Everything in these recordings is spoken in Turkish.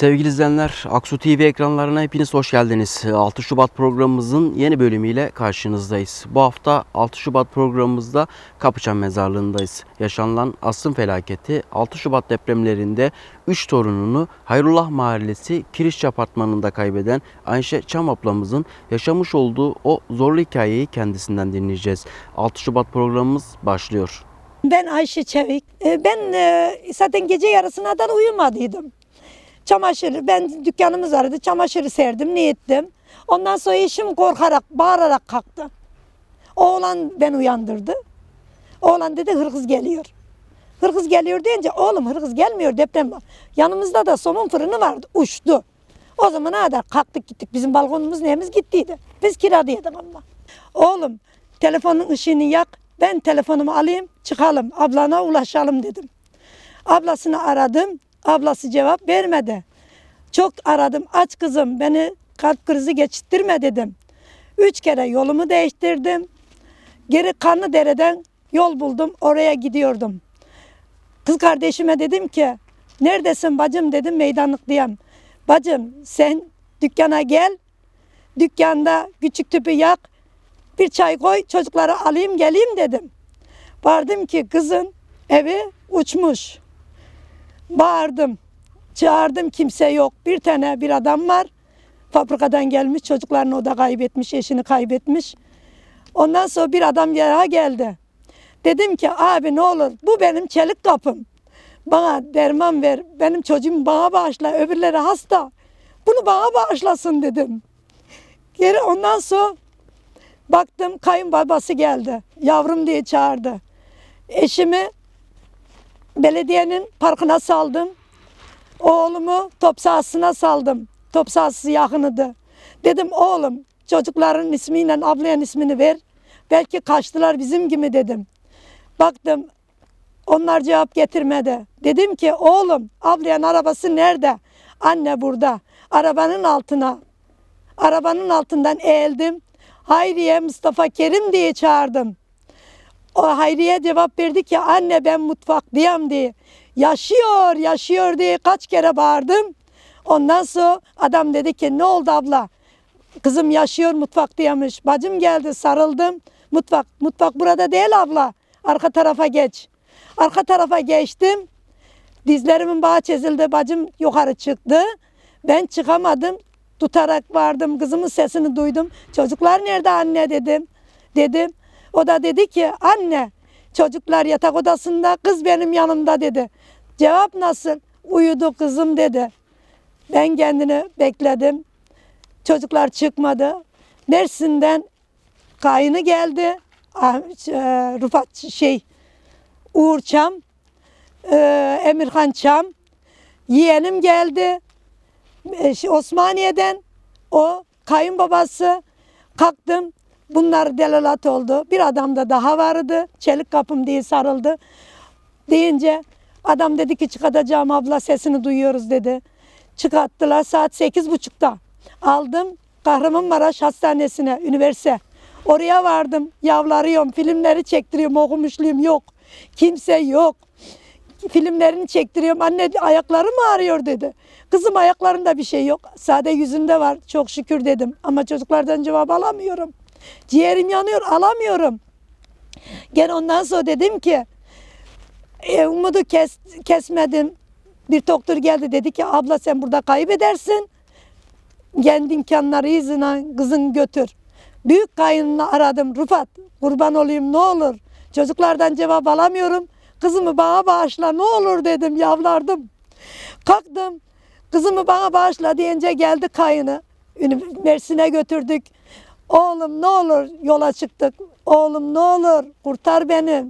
Sevgili izleyenler, Aksu TV ekranlarına hepiniz hoş geldiniz. 6 Şubat programımızın yeni bölümüyle karşınızdayız. Bu hafta 6 Şubat programımızda Kapıçan Mezarlığı'ndayız. Yaşanılan asrın felaketi 6 Şubat depremlerinde 3 torununu Hayrullah Mahallesi Kirişçi Apartmanı'nda kaybeden Ayşe Çam ablamızın yaşamış olduğu o zorlu hikayeyi kendisinden dinleyeceğiz. 6 Şubat programımız başlıyor. Ben Ayşe Çevik. Ee, Ben e, zaten gece yarısına da uyumadıydım. Çamaşır, ben dükkanımız vardı. Çamaşırı serdim, ne ettim. Ondan sonra eşim korkarak, bağırarak kalktı. Oğlan ben uyandırdı. Oğlan dedi hırkız geliyor. Hırkız geliyor deyince oğlum hırkız gelmiyor deprem var. Yanımızda da somun fırını vardı uçtu. O zaman kadar kalktık gittik. Bizim balkonumuz neyimiz gittiydi. Biz kiradaydık ama. Oğlum telefonun ışığını yak. Ben telefonumu alayım çıkalım. Ablana ulaşalım dedim. Ablasını aradım. Ablası cevap vermedi. Çok aradım. Aç kızım beni kalp krizi geçirttirme dedim. Üç kere yolumu değiştirdim. Geri kanlı dereden yol buldum. Oraya gidiyordum. Kız kardeşime dedim ki neredesin bacım dedim meydanlık diyem. Bacım sen dükkana gel. Dükkanda küçük tüpü yak. Bir çay koy çocukları alayım geleyim dedim. Vardım ki kızın evi uçmuş. Bağırdım. Çağırdım kimse yok. Bir tane bir adam var. Fabrikadan gelmiş çocuklarını o da kaybetmiş, eşini kaybetmiş. Ondan sonra bir adam daha geldi. Dedim ki abi ne olur bu benim çelik kapım. Bana derman ver. Benim çocuğum bana bağışla. Öbürleri hasta. Bunu bana bağışlasın dedim. Geri ondan sonra baktım kayınbabası geldi. Yavrum diye çağırdı. Eşimi belediyenin parkına saldım. Oğlumu top sahasına saldım. Top sahası yakınıdı. Dedim oğlum çocukların ismiyle ablayan ismini ver. Belki kaçtılar bizim gibi dedim. Baktım onlar cevap getirmedi. Dedim ki oğlum ablayan arabası nerede? Anne burada. Arabanın altına. Arabanın altından eğildim. Hayriye Mustafa Kerim diye çağırdım. O Hayriye cevap verdi ki anne ben mutfaktayım diye. Yaşıyor, yaşıyor diye kaç kere bağırdım. Ondan sonra adam dedi ki ne oldu abla? Kızım yaşıyor mutfaktaymış. Bacım geldi sarıldım. Mutfak, mutfak burada değil abla. Arka tarafa geç. Arka tarafa geçtim. Dizlerimin bağı çizildi. Bacım yukarı çıktı. Ben çıkamadım. Tutarak vardım. Kızımın sesini duydum. Çocuklar nerede anne dedim. Dedim. O da dedi ki anne çocuklar yatak odasında kız benim yanımda dedi. Cevap nasıl? Uyudu kızım dedi. Ben kendini bekledim. Çocuklar çıkmadı. Mersin'den kayını geldi. Ah, e, Rufat şey Uğur Çam, e, Emirhan Çam, yeğenim geldi. E, şey, Osmaniye'den o kayınbabası kalktım. Bunlar delalat oldu. Bir adam da daha vardı. Çelik kapım diye sarıldı. Deyince adam dedi ki çıkartacağım abla sesini duyuyoruz dedi. Çıkarttılar saat sekiz buçukta. Aldım Kahramanmaraş Hastanesi'ne, üniversite. Oraya vardım. Yavlarıyorum, filmleri çektiriyorum, okumuşluğum yok. Kimse yok. Filmlerini çektiriyorum. Anne ayakları mı ağrıyor dedi. Kızım ayaklarında bir şey yok. Sade yüzünde var. Çok şükür dedim. Ama çocuklardan cevap alamıyorum. Ciğerim yanıyor, alamıyorum. Gene ondan sonra dedim ki e, umudu kes, kesmedim. Bir doktor geldi dedi ki abla sen burada kaybedersin. Kendi imkanları yüzüne kızın götür. Büyük kayınını aradım. Rufat kurban olayım ne olur. Çocuklardan cevap alamıyorum. Kızımı bana bağışla ne olur dedim yavlardım. Kalktım. Kızımı bana bağışla deyince geldi kayını. Mersin'e götürdük. Oğlum ne olur yola çıktık. Oğlum ne olur kurtar beni.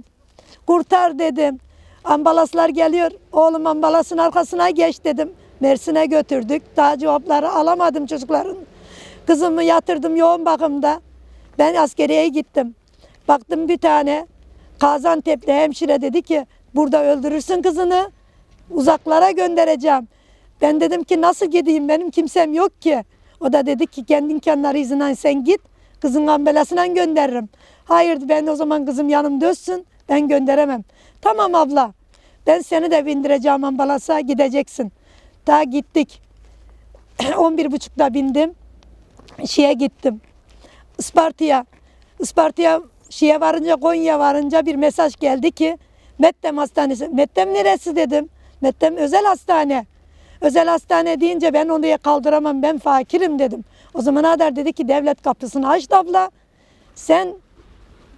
Kurtar dedim. Ambulaslar geliyor. Oğlum ambulasın arkasına geç dedim. Mersin'e götürdük. Daha cevapları alamadım çocukların. Kızımı yatırdım yoğun bakımda. Ben askeriye gittim. Baktım bir tane Gaziantep'li hemşire dedi ki burada öldürürsün kızını uzaklara göndereceğim. Ben dedim ki nasıl gideyim benim kimsem yok ki. O da dedi ki kendi imkanları izinden sen git kızın ambelasına gönderirim. Hayır ben o zaman kızım yanımda ölsün ben gönderemem. Tamam abla ben seni de bindireceğim ambalasa gideceksin. Daha gittik. 11.30'da bindim. Şeye gittim. Isparta'ya. Isparta'ya şeye varınca Konya varınca bir mesaj geldi ki Mettem Hastanesi. Mettem neresi dedim. Mettem özel hastane. Özel hastane deyince ben onu kaldıramam ben fakirim dedim. O zaman Adar dedi ki devlet kapısını aç abla. Sen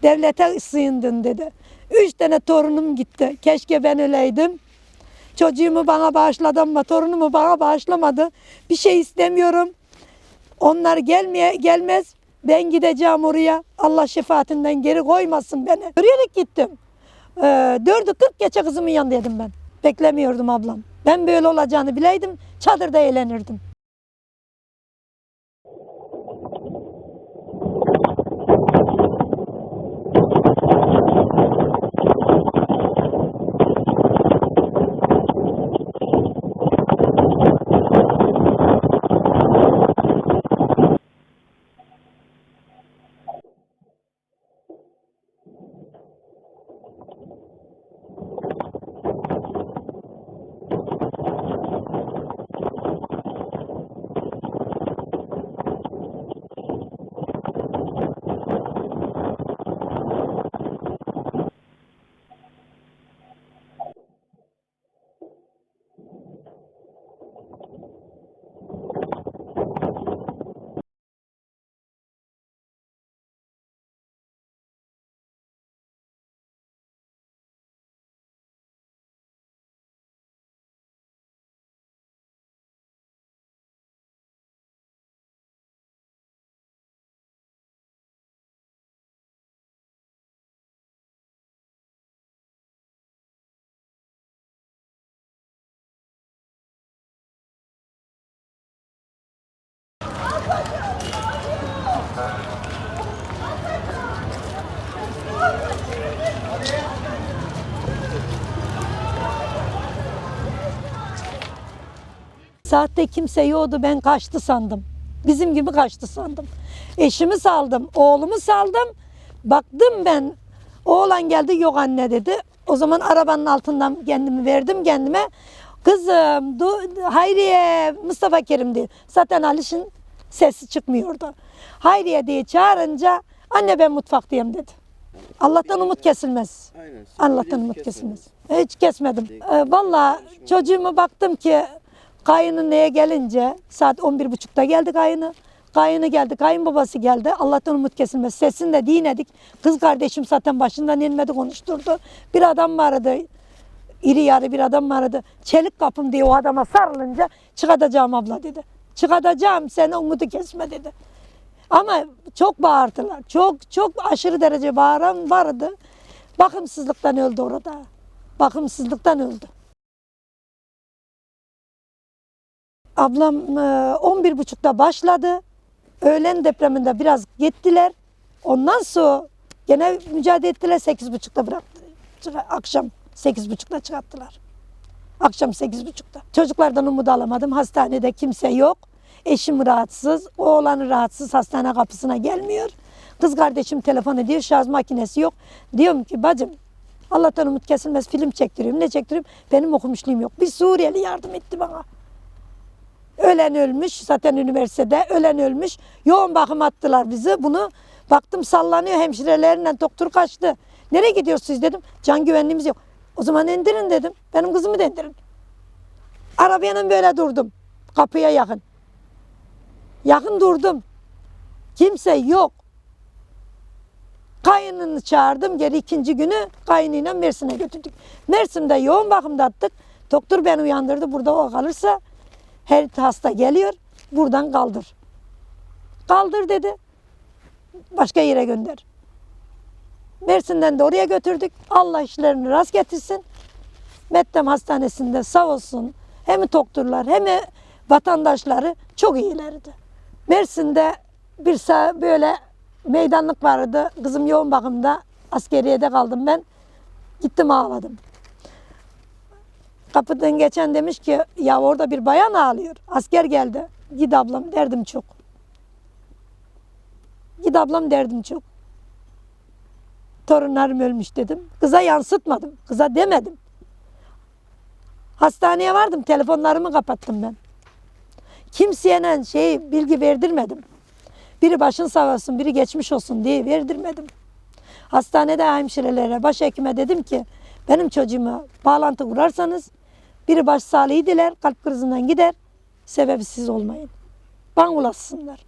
devlete sığındın dedi. Üç tane torunum gitti. Keşke ben öleydim. Çocuğumu bana bağışladı ama torunumu bana bağışlamadı. Bir şey istemiyorum. Onlar gelmeye gelmez. Ben gideceğim oraya. Allah şefaatinden geri koymasın beni. Yürüyerek gittim. Ee, dördü kırk geçe kızımın yanındaydım ben. Beklemiyordum ablam. Ben böyle olacağını bileydim. Çadırda eğlenirdim. Saatte kimse yoktu ben kaçtı sandım. Bizim gibi kaçtı sandım. Eşimi saldım, oğlumu saldım. Baktım ben oğlan geldi yok anne dedi. O zaman arabanın altından kendimi verdim kendime. Kızım du, Hayriye Mustafa Kerim diye. Zaten Aliş'in sesi çıkmıyordu. Hayriye diye çağırınca anne ben mutfaktayım dedi. Allah'tan umut kesilmez. Aynen. Allah'tan umut kesilmez. Hiç kesmedim. Ee, Valla çocuğuma baktım ki kayını neye gelince saat 11.30'da geldi kayını. Kayını geldi, kayınbabası geldi. Allah'tan umut kesilmez. Sesini de dinledik. Kız kardeşim zaten başından inmedi konuşturdu. Bir adam vardı. İri yarı bir adam vardı. Çelik kapım diye o adama sarılınca çıkartacağım abla dedi. Çıkartacağım seni umudu kesme dedi. Ama çok bağırdılar. Çok çok aşırı derece bağıran vardı. Bakımsızlıktan öldü orada. Bakımsızlıktan öldü. Ablam e, 11.30'da başladı. Öğlen depreminde biraz gittiler. Ondan sonra gene mücadele ettiler 8.30'da bıraktı. Akşam 8.30'da çıkarttılar. Akşam 8.30'da. Çocuklardan umut alamadım. Hastanede kimse yok. Eşim rahatsız, oğlanı rahatsız. Hastane kapısına gelmiyor. Kız kardeşim telefon ediyor. Şarj makinesi yok. Diyorum ki bacım Allah'tan umut kesilmez film çektiriyorum. Ne çektiriyorum? Benim okumuşluğum yok. Bir Suriyeli yardım etti bana. Ölen ölmüş zaten üniversitede. Ölen ölmüş. Yoğun bakım attılar bizi. Bunu baktım sallanıyor hemşirelerle doktor kaçtı. Nereye gidiyorsunuz dedim. Can güvenliğimiz yok. O zaman indirin dedim. Benim kızımı da indirin. Arabayla böyle durdum. Kapıya yakın. Yakın durdum. Kimse yok. Kayınını çağırdım. Geri ikinci günü kayınıyla Mersin'e götürdük. Mersin'de yoğun bakımda attık. Doktor beni uyandırdı. Burada o kalırsa her hasta geliyor. Buradan kaldır. Kaldır dedi. Başka yere gönder. Mersin'den de oraya götürdük. Allah işlerini rast getirsin. Mettem Hastanesi'nde sağ olsun hem doktorlar hem vatandaşları çok iyilerdi. Mersin'de bir böyle meydanlık vardı. Kızım yoğun bakımda askeriyede kaldım ben. Gittim ağladım. Kapıdan geçen demiş ki ya orada bir bayan ağlıyor. Asker geldi. Gid ablam derdim çok. Gid ablam derdim çok. Torunlarım ölmüş dedim. Kıza yansıtmadım. Kıza demedim. Hastaneye vardım. Telefonlarımı kapattım ben. Kimseye şey bilgi verdirmedim. Biri başın sağ olsun, biri geçmiş olsun diye verdirmedim. Hastanede hemşirelere, başhekime dedim ki benim çocuğuma bağlantı kurarsanız biri baş sağlığı diler, kalp krizinden gider. Sebebi siz olmayın. Bana ulaşsınlar.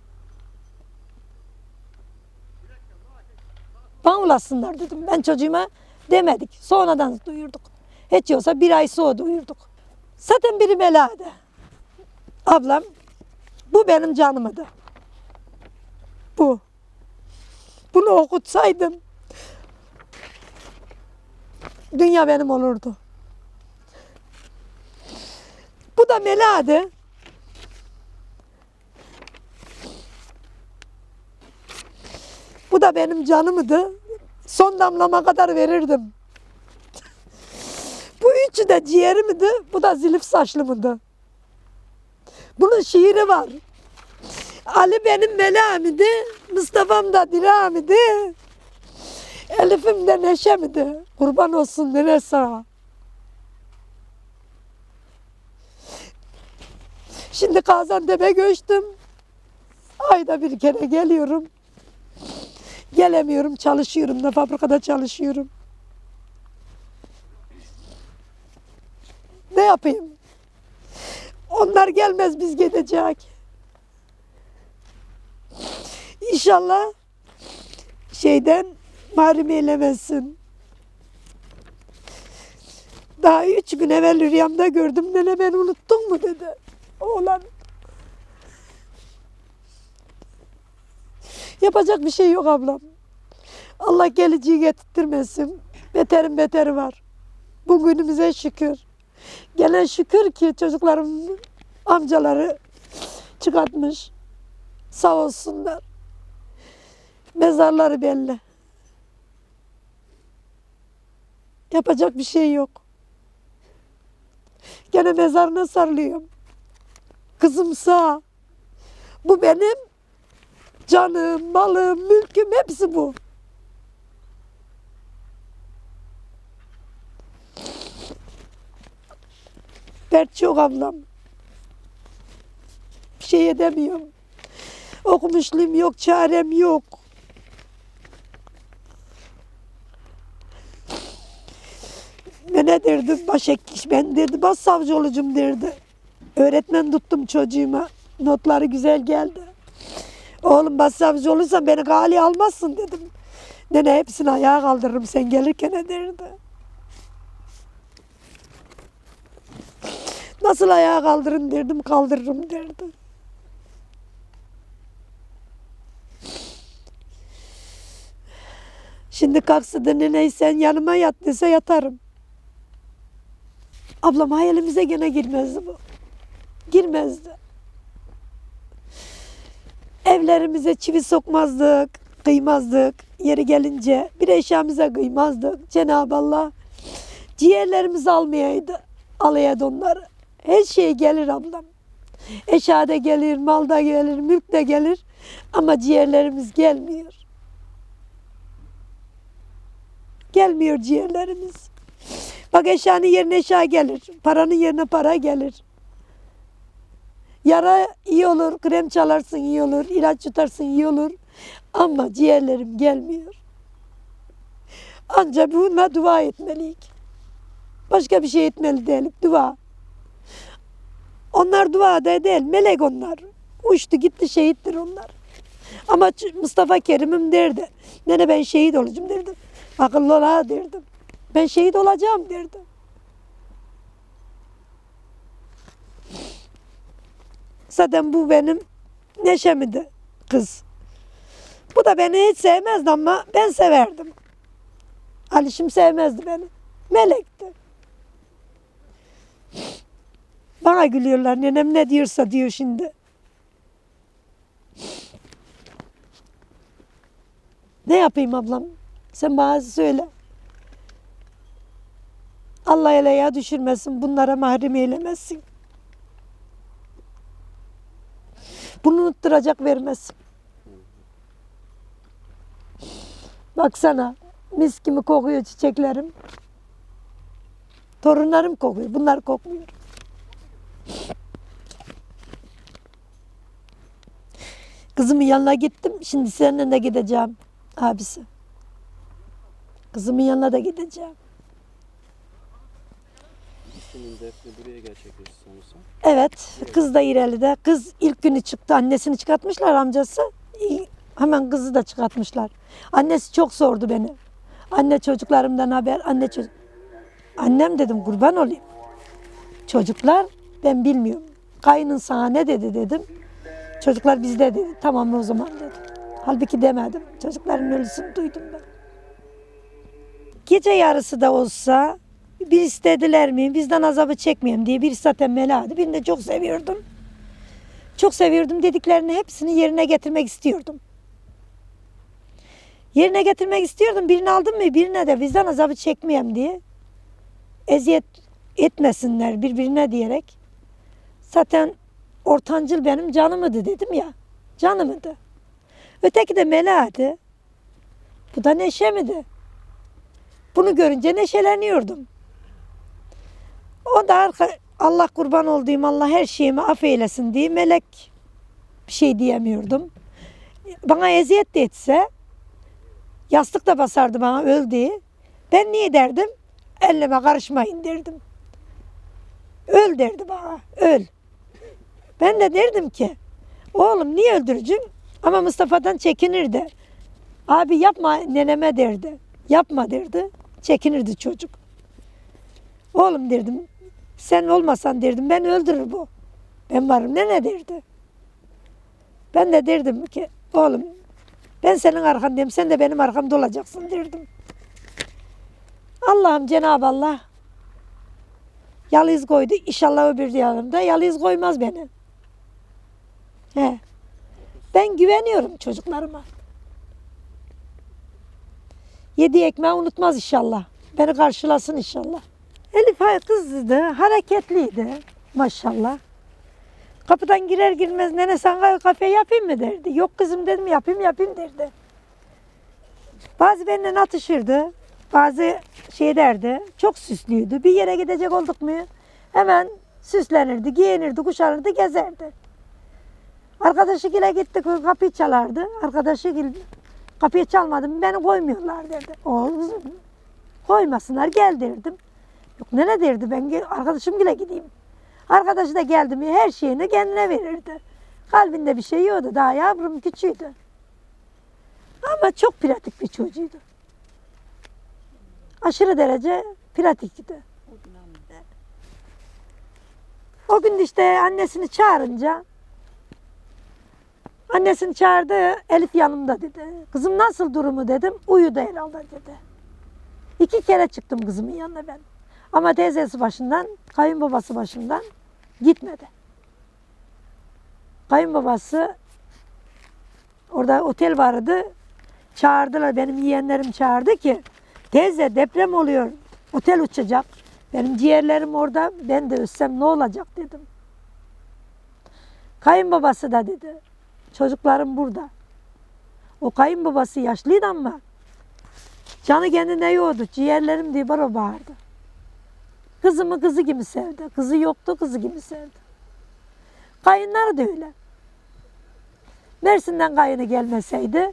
Bana ulaşsınlar dedim. Ben çocuğuma demedik. Sonradan duyurduk. Hiç yoksa bir ay sonra duyurduk. Zaten biri belada. Ablam bu benim canımdı. Bu. Bunu okutsaydım dünya benim olurdu. Bu da Mela'dı. Bu da benim canımdı. Son damlama kadar verirdim. Bu üçü de ciğerimdi. Bu da zilif saçlımdı. Bunun şiiri var. Ali benim meleğimdi. Mustafa'm da dirağımdı. Elif'im de neşemdi. Kurban olsun nene sağa. Şimdi Gaziantep'e göçtüm. Ayda bir kere geliyorum. Gelemiyorum, çalışıyorum da fabrikada çalışıyorum. Ne yapayım? Onlar gelmez biz gidecek. İnşallah şeyden mahrum eylemezsin. Daha üç gün evvel rüyamda gördüm. Nene beni unuttun mu dedi. Oğlan. Yapacak bir şey yok ablam. Allah geleceği getirtmesin. Beterin beteri var. Bugünümüze şükür. Gelen şükür ki çocuklarım amcaları çıkartmış. Sağ olsunlar. Mezarları belli. Yapacak bir şey yok. Gene mezarına sarılıyorum. Kızım sağ. Bu benim canım, malım, mülküm hepsi bu. Dert çok ablam. Bir şey edemiyorum. Okumuşluğum yok, çarem yok. Ben ne derdim başek ben derdi bas savcı olacağım derdi. Öğretmen tuttum çocuğuma. Notları güzel geldi. Oğlum bas savcı olursan beni gali almazsın dedim. Nene hepsini ayağa kaldırırım sen gelirken ne derdi. Nasıl ayağa kaldırın derdim kaldırırım derdi. Şimdi kalksa da nene sen yanıma yat dese yatarım. Ablam hayalimize gene girmezdi bu. Girmezdi. Evlerimize çivi sokmazdık, kıymazdık. Yeri gelince bir eşyamıza kıymazdık. Cenab-ı Allah ciğerlerimizi almayaydı. Alaydı onları. Her şey gelir ablam. Eşya da gelir, mal da gelir, mülk de gelir. Ama ciğerlerimiz gelmiyor. Gelmiyor ciğerlerimiz. Bak eşyanın yerine eşya gelir. Paranın yerine para gelir. Yara iyi olur, krem çalarsın iyi olur, ilaç yutarsın iyi olur. Ama ciğerlerim gelmiyor. Ancak buna dua etmeliyik. Başka bir şey etmeli değilim, dua. Onlar dua da değil, melek onlar. Uçtu gitti şehittir onlar. Ama Mustafa Kerim'im derdi. Nene ben şehit olacağım derdim. Akıllı ola derdim. Ben şehit olacağım derdim. Zaten bu benim neşemidi kız. Bu da beni hiç sevmezdi ama ben severdim. Alişim sevmezdi beni. Melekti. Bana gülüyorlar. Nenem ne diyorsa diyor şimdi. Ne yapayım ablam? Sen bana söyle. Allah eleye düşürmesin. Bunlara mahrum eylemesin. Bunu unutturacak vermesin. Baksana mis gibi kokuyor çiçeklerim. Torunlarım kokuyor. Bunlar kokmuyor. Kızımın yanına gittim. Şimdi seninle de gideceğim abisi. Kızımın yanına da gideceğim. Senin defne buraya gerçekleşti sanırsam. Evet, kız da İreli'de. Kız ilk günü çıktı. Annesini çıkartmışlar amcası. Hemen kızı da çıkartmışlar. Annesi çok sordu beni. Anne çocuklarımdan haber, anne çocuk. Annem dedim kurban olayım. Çocuklar ben bilmiyorum. Kayının sana ne dedi dedim. Çocuklar bizde dedi. Tamam o zaman dedim. Halbuki demedim. Çocukların ölüsünü duydum ben. Gece yarısı da olsa bir istediler mi bizden azabı çekmeyeyim diye bir zaten Mela'dı. Birini de çok seviyordum. Çok seviyordum dediklerini hepsini yerine getirmek istiyordum. Yerine getirmek istiyordum. Birini aldım mı birine de bizden azabı çekmeyeyim diye. Eziyet etmesinler birbirine diyerek. Zaten ortancıl benim canımıdı dedim ya. Canımıdı. Öteki de Mela'dı. Bu da Neşe'midi. Bunu görünce neşeleniyordum. O da arka- Allah kurban olduğum Allah her şeyimi affeylesin diye melek bir şey diyemiyordum. Bana eziyet de etse yastık da basardı bana öl diye. Ben niye derdim? Elleme karışmayın derdim. Öl derdi bana. Öl. Ben de derdim ki oğlum niye öldürücüm? Ama Mustafa'dan çekinirdi. Abi yapma neneme derdi. Yapma derdi. Çekinirdi çocuk. Oğlum derdim. Sen olmasan derdim ben öldürür bu. Ben varım ne ne derdi. Ben de derdim ki oğlum ben senin arkandayım sen de benim arkamda olacaksın derdim. Allah'ım Cenab-ı Allah yalıyız koydu. İnşallah öbür yanımda yalıyız koymaz beni. He. Ben güveniyorum çocuklarıma. Yedi ekmeği unutmaz inşallah. Beni karşılasın inşallah. Elif kızdı, hareketliydi maşallah. Kapıdan girer girmez nene sana kafe yapayım mı derdi. Yok kızım dedim yapayım yapayım derdi. Bazı benimle atışırdı. Bazı şey derdi. Çok süslüydü. Bir yere gidecek olduk mu hemen süslenirdi, giyinirdi, kuşanırdı, gezerdi. Arkadaşı gile gittik kapıyı çalardı. Arkadaşı gil kapıyı çalmadım beni koymuyorlar derdi. Oğlum koymasınlar gel derdim. Yok ne derdi ben arkadaşım bile gideyim. Arkadaşı da geldi mi her şeyini kendine verirdi. Kalbinde bir şey yoktu daha yavrum küçüğüydü. Ama çok pratik bir çocuğuydu. Aşırı derece pratikti. O gün işte annesini çağırınca annesini çağırdı Elif yanımda dedi. Kızım nasıl durumu dedim. Uyudu herhalde dedi. İki kere çıktım kızımın yanına ben. Ama teyzesi başından, kayınbabası başından gitmedi. Kayınbabası orada otel vardı. Çağırdılar benim yeğenlerim çağırdı ki teyze deprem oluyor. Otel uçacak. Benim ciğerlerim orada. Ben de ölsem ne olacak dedim. Kayınbabası da dedi. Çocuklarım burada. O kayınbabası yaşlıydı ama canı kendine yoğdu. Ciğerlerim diye bana bağırdı. Kızımı kızı gibi sevdi. Kızı yoktu kızı gibi sevdi. Kayınları da öyle. Mersin'den kayını gelmeseydi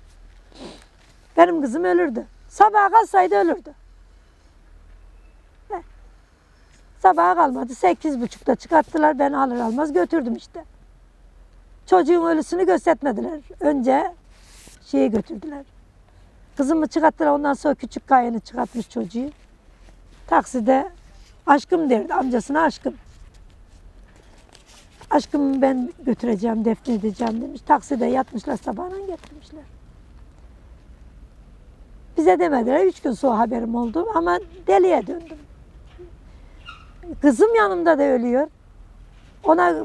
benim kızım ölürdü. Sabaha kalsaydı ölürdü. Sabaha kalmadı. Sekiz buçukta çıkarttılar. Ben alır almaz götürdüm işte. Çocuğun ölüsünü göstermediler. Önce şeyi götürdüler. Kızımı çıkarttılar. Ondan sonra küçük kayını çıkartmış çocuğu. Takside aşkım derdi. Amcasına aşkım. Aşkımı ben götüreceğim, defnedeceğim demiş. Takside yatmışlar sabahına getirmişler. Bize demediler. Üç gün sonra haberim oldu ama deliye döndüm. Kızım yanımda da ölüyor. Ona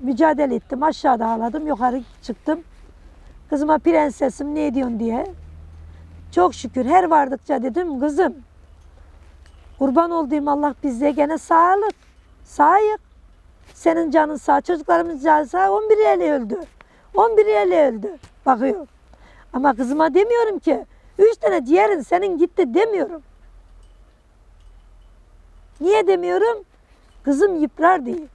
mücadele ettim. Aşağıda ağladım. Yukarı çıktım. Kızıma prensesim ne ediyorsun diye. Çok şükür her vardıkça dedim kızım. Kurban olduğum Allah bize gene sağlık. Sağlık. Senin canın sağ, çocuklarımız canı sağ. 11 eli öldü. 11 eli öldü. Bakıyor. Ama kızıma demiyorum ki. Üç tane ciğerin senin gitti demiyorum. Niye demiyorum? Kızım yıprar diye.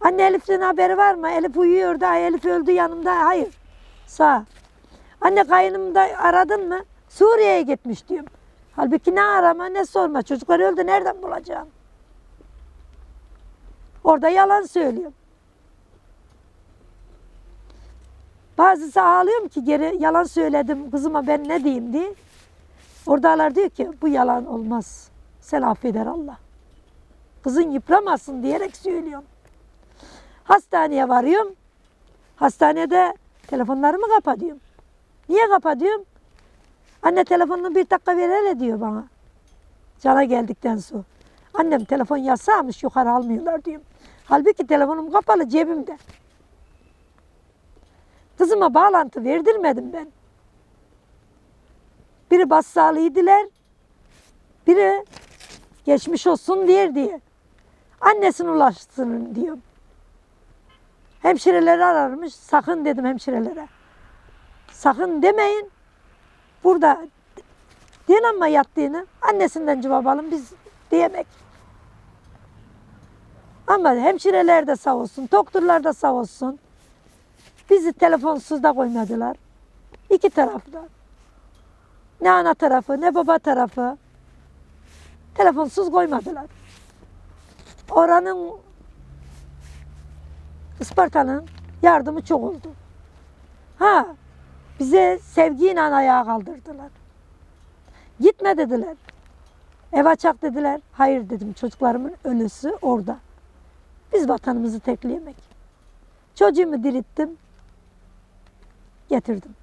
Anne Elif'ten haberi var mı? Elif uyuyor da Elif öldü yanımda. Hayır. Sağ. Anne kayınımı da aradın mı? Suriye'ye gitmiş diyorum. Halbuki ne arama ne sorma. Çocuklar öldü nereden bulacağım? Orada yalan söylüyorum. Bazısı ağlıyorum ki geri yalan söyledim kızıma ben ne diyeyim diye. Oradalar diyor ki bu yalan olmaz. Sen affeder Allah. Kızın yıpramasın diyerek söylüyorum. Hastaneye varıyorum. Hastanede telefonlarımı kapatıyorum. Niye kapatıyorum? Anne telefonunu bir dakika ver hele diyor bana. Cana geldikten sonra. Annem telefon yasağmış yukarı almıyorlar diyorum. Halbuki telefonum kapalı cebimde. Kızıma bağlantı verdirmedim ben. Biri bassağlıydılar. Biri geçmiş olsun diye diye. Annesine ulaşsın diyorum. Hemşireleri ararmış. Sakın dedim hemşirelere. Sakın demeyin. Burada dinlenme yattığını annesinden cevap alın biz diyemek. Ama hemşireler de sağ olsun, doktorlar da sağ olsun. Bizi telefonsuz da koymadılar. İki tarafta. Ne ana tarafı ne baba tarafı. Telefonsuz koymadılar. Oranın Isparta'nın yardımı çok oldu. Ha bize sevgiyle ayağa kaldırdılar. Gitme dediler. Ev açak dediler. Hayır dedim çocuklarımın ölüsü orada. Biz vatanımızı tekleyemek. Çocuğumu dirittim. Getirdim.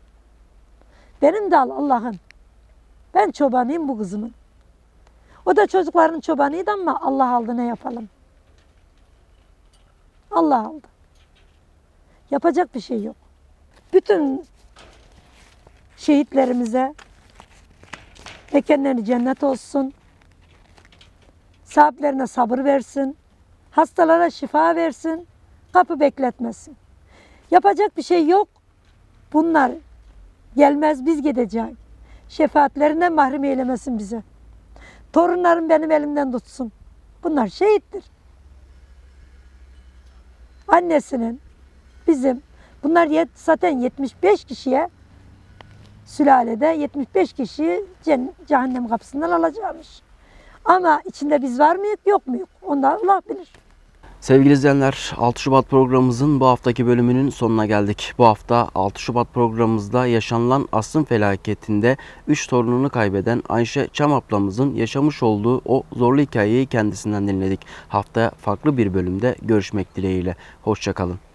Benim de al Allah'ın. Ben çobanıyım bu kızımın. O da çocukların çobanıydı ama Allah aldı ne yapalım. Allah aldı. Yapacak bir şey yok. Bütün şehitlerimize mekanları cennet olsun. Sahiplerine sabır versin. Hastalara şifa versin. Kapı bekletmesin. Yapacak bir şey yok. Bunlar gelmez biz gideceğiz. Şefaatlerinden mahrum eylemesin bize. Torunlarım benim elimden tutsun. Bunlar şehittir. Annesinin bizim bunlar yet, zaten 75 kişiye sülalede 75 kişi cehennem kapısından alacakmış. Ama içinde biz var mıyız yok muyuz? Onlar Allah bilir. Sevgili izleyenler 6 Şubat programımızın bu haftaki bölümünün sonuna geldik. Bu hafta 6 Şubat programımızda yaşanılan asrın felaketinde 3 torununu kaybeden Ayşe Çam ablamızın yaşamış olduğu o zorlu hikayeyi kendisinden dinledik. Haftaya farklı bir bölümde görüşmek dileğiyle. Hoşçakalın.